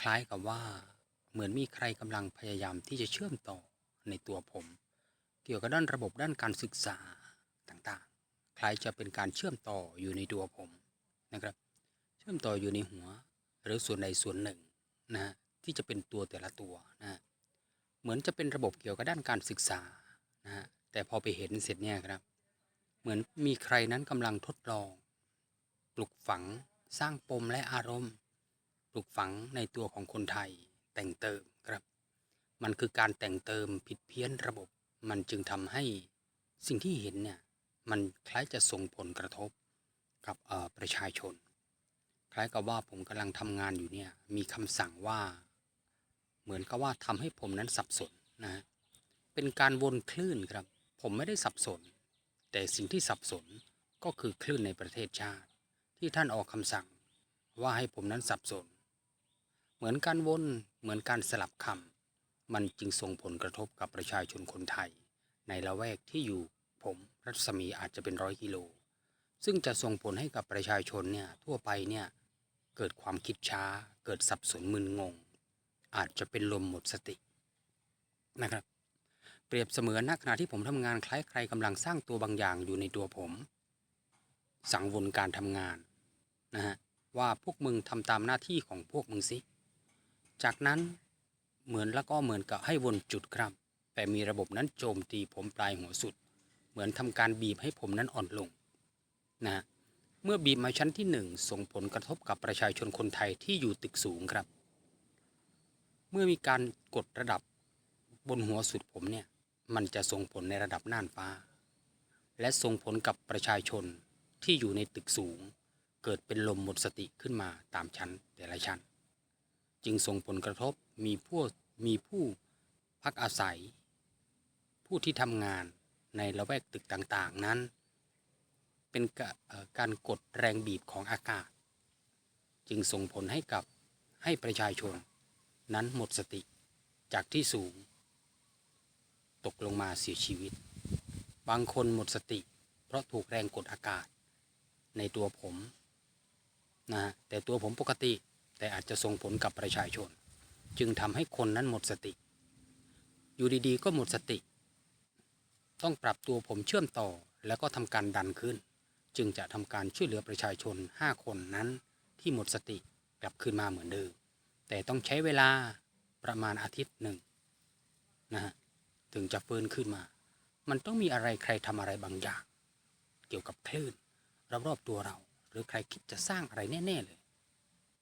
คล้ายกับว่าเหมือนมีใครกำลังพยายามที่จะเชื่อมต่อในตัวผม เกี่ยวกับด้านระบบด้านการศึกษาต่างๆ คล้ายจะเป็นการเชื่อมต่ออยู่ในตัวผมนะครับ เชื่อมต่ออยู่ในหัว หรือส่วนใดส่วนหนึ่งนะฮะที่จะเป็นตัวแต่ละตัวนะฮะเหมือนจะเป็นระบบเกี่ยวกับด้านการศึกษานะฮะแต่พอไปเห็นเสร็จเนี่ยครับ เหมือนมีใครนั้นกำลังทดลอง ปลุกฝังสร้างปมและอารมณ์ ลูกฝังในตัวของคนไทยแต่งเติมครับ มันคือการแต่งเติมผิดเพี้ยนระบบ มันจึงทำให้สิ่งที่เห็นเนี่ยมันคล้ายจะส่งผลกระทบกับประชาชน คล้ายกับว่าผมกำลังทำงานอยู่เนี่ยมีคำสั่งว่า เหมือนกับว่าทำให้ผมนั้นสับสนนะ เป็นการวนคลื่นครับ ผมไม่ได้สับสน แต่สิ่งที่สับสนก็คือคลื่นในประเทศชาติ ที่ท่านออกคำสั่งว่าให้ผมนั้นสับสน มือนการวนเหมือนการสลับคำมันจึงส่งผลกระทบกับประชาชนคนไทย ในละแวกที่อยู่ผมรัศมีอาจจะเป็นร้อยกิโล ซึ่งจะส่งผลให้กับประชาชนเนี่ยทั่วไปเนี่ยเกิดความคิดช้า เกิดสับสนมึนงง อาจจะเป็นลมหมดสตินะครับ เปรียบเสมือนณขณะที่ผมทำงานคล้ายใครกำลังสร้างตัวบางอย่างอยู่ในตัวผม สังวนการทำงานนะฮะว่าพวกมึงทำตามหน้าที่ของพวกมึงสิ จากนั้นเหมือนแล้วก็เหมือนกับให้วนจุดครับ แต่มีระบบนั้นโจมตีผมปลายหัวสุด เหมือนทำการบีบให้ผมนั้นอ่อนลงนะฮะเมื่อบีบมาชั้นที่หนึ่งส่งผลกระทบกับประชาชนคนไทยที่อยู่ตึกสูงครับ เมื่อมีการกดระดับบนหัวสุดผมเนี่ยมันจะส่งผลในระดับน่านฟ้า และส่งผลกับประชาชนที่อยู่ในตึกสูง เกิดเป็นลมหมดสติขึ้นมาตามชั้นแต่ละชั้น จึงส่งผลกระทบมีผู้มีผู้พักอาศัย ผู้ที่ทำงานในละแวกตึกต่างๆนั้น เป็นการกดแรงบีบของอากาศ จึงส่งผลให้กับให้ประชาชน นั้นหมดสติจากที่สูง ตกลงมาเสียชีวิต บางคนหมดสติ เพราะถูกแรงกดอากาศ ในตัวผมนะแต่ตัวผมปกติ แต่อาจจะส่งผลกับประชาชน จึงทำให้คนนั้นหมดสติ อยู่ดีๆ ก็หมดสติ ต้องปรับตัวผมเชื่อมต่อแล้วก็ทำการดันขึ้น จึงจะทำการช่วยเหลือประชาชน 5 คนนั้นที่หมดสติกลับคืนมาเหมือนเดิม แต่ต้องใช้เวลาประมาณอาทิตย์หนึ่งนะฮะถึงจะฟื้นขึ้นมา มันต้องมีอะไรใครทำอะไรบางอย่าง เกี่ยวกับคลื่นรอบๆตัวเรา หรือใครคิดจะสร้างอะไรแน่ ๆ เลย